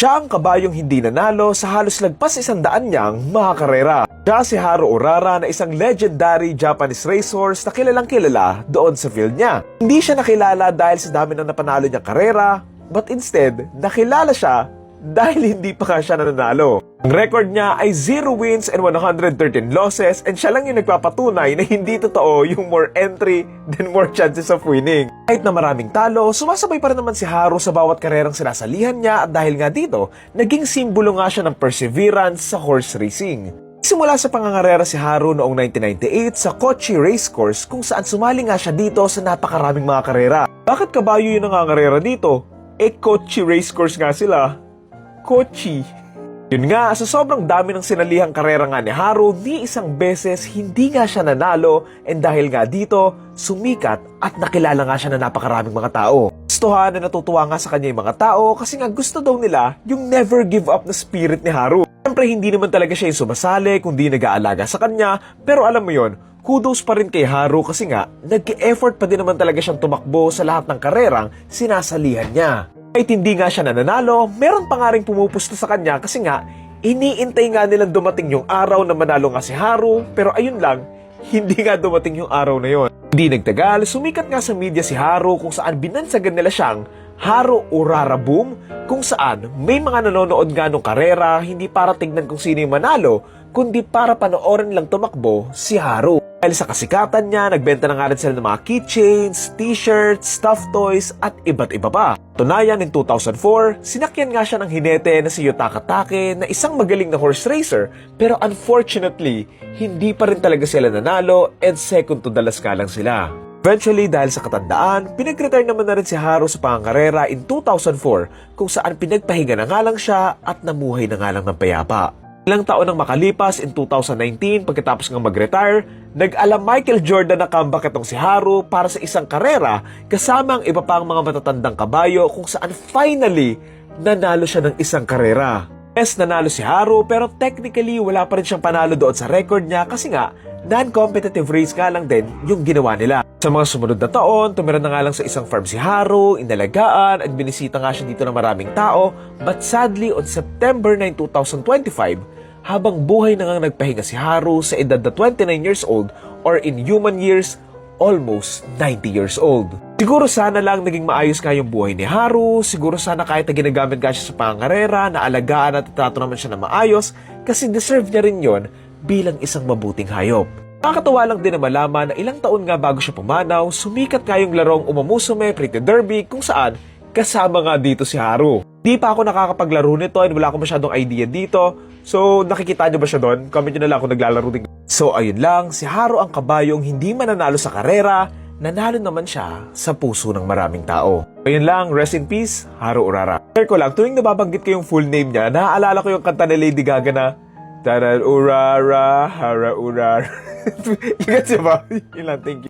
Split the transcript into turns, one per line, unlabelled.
Siya ang kabayong hindi nanalo sa halos lagpas isang daan niyang mga karera. Siya si Haru Urara na isang legendary Japanese racehorse na kilalang kilala doon sa field niya. Hindi siya nakilala dahil sa dami ng napanalo niyang karera, but instead, nakilala siya dahil hindi pa nga siya nananalo. Ang record niya ay 0 wins and 113 losses and siya lang yung nagpapatunay na hindi totoo yung more entry than more chances of winning. Kahit na maraming talo, sumasabay pa rin naman si Haru sa bawat karerang sinasalihan niya at dahil nga dito, naging simbolo nga siya ng perseverance sa horse racing. Simula sa pangangarera si Haru noong 1998 sa Kochi Racecourse kung saan sumali nga siya dito sa napakaraming mga karera. Bakit kabayo yung nangangarera dito? Eh, Kochi Racecourse nga sila. Kochi. Yun nga, sa sobrang dami ng sinalihang karera nga ni Haru, ni isang beses hindi nga siya nanalo and dahil nga dito, sumikat at nakilala nga siya na napakaraming mga tao. Gustuhan na natutuwa nga sa kanya yung mga tao kasi nga gusto daw nila yung never give up na spirit ni Haru. Siyempre hindi naman talaga siya yung sumasali kundi nag-aalaga sa kanya pero alam mo yon kudos pa rin kay Haru kasi nga nag-effort pa din naman talaga siyang tumakbo sa lahat ng karerang sinasalihan niya. Kahit hindi nga siya nananalo, meron pa nga rin pumupusto sa kanya kasi nga, iniintay nga nilang dumating yung araw na manalo nga si Haru, pero ayun lang, hindi nga dumating yung araw na yon. Hindi nagtagal, sumikat nga sa media si Haru kung saan binansagan nila siyang Haru Urara Boom, kung saan may mga nanonood nga nung karera hindi para tignan kung sino yung manalo, kundi para panoorin lang tumakbo si Haru. Dahil sa kasikatan niya, nagbenta na nga rin sila ng mga keychains, t-shirts, stuffed toys, at iba't iba pa. Tunayan, in 2004, sinakyan nga siya ng hinete na si Yotaka Take na isang magaling na horse racer, pero unfortunately, hindi pa rin talaga sila nanalo and second to the last ka lang sila. Eventually, dahil sa katandaan, pinag-retire naman na rin si Haru sa pangangarera in 2004 kung saan pinagpahinga na nga lang siya at namuhay na nga lang ng payapa. Ilang taon nang makalipas in 2019 pagkatapos ng mag-retire, nag-ala Michael Jordan na comeback itong si Haru para sa isang karera kasama ang iba pang mga matatandang kabayo kung saan finally nanalo siya ng isang karera. Yes, nanalo si Haru pero technically wala pa rin siyang panalo doon sa record niya kasi nga non-competitive race nga lang din yung ginawa nila. Sa mga sumunod na taon, tumira na nga lang sa isang farm si Haru, inalagaan at binisita nga siya dito ng maraming tao but sadly on September 9, 2025, habang buhay na nga nagpahinga si Haru sa edad na 29 years old or in human years, almost 90 years old. Siguro sana lang naging maayos nga yung buhay ni Haru, siguro sana kahit na ginagamit nga siya sa pangarera, naalagaan at trato naman siya na maayos kasi deserve niya rin yon bilang isang mabuting hayop. Nakakatawa lang din na malaman na ilang taon nga bago siya pumanaw, sumikat nga yung larong Umamusume Pretty Derby kung saan kasama nga dito si Haru. Di pa ako nakakapaglaro nito and wala akong masyadong idea dito. So, nakikita nyo ba siya doon? Comment nyo na lang kung naglalaro din. So, ayun lang, si Haru ang kabayong hindi mananalo sa karera, nanalo naman siya sa puso ng maraming tao. Ayun lang, rest in peace, Haru Urara. Share ko lang, tuwing nababanggit ko yung full name niya, naaalala ko yung kanta ni Lady Gaga na Taral Urara, Hara Urara. you get ba? Yun lang, thank you.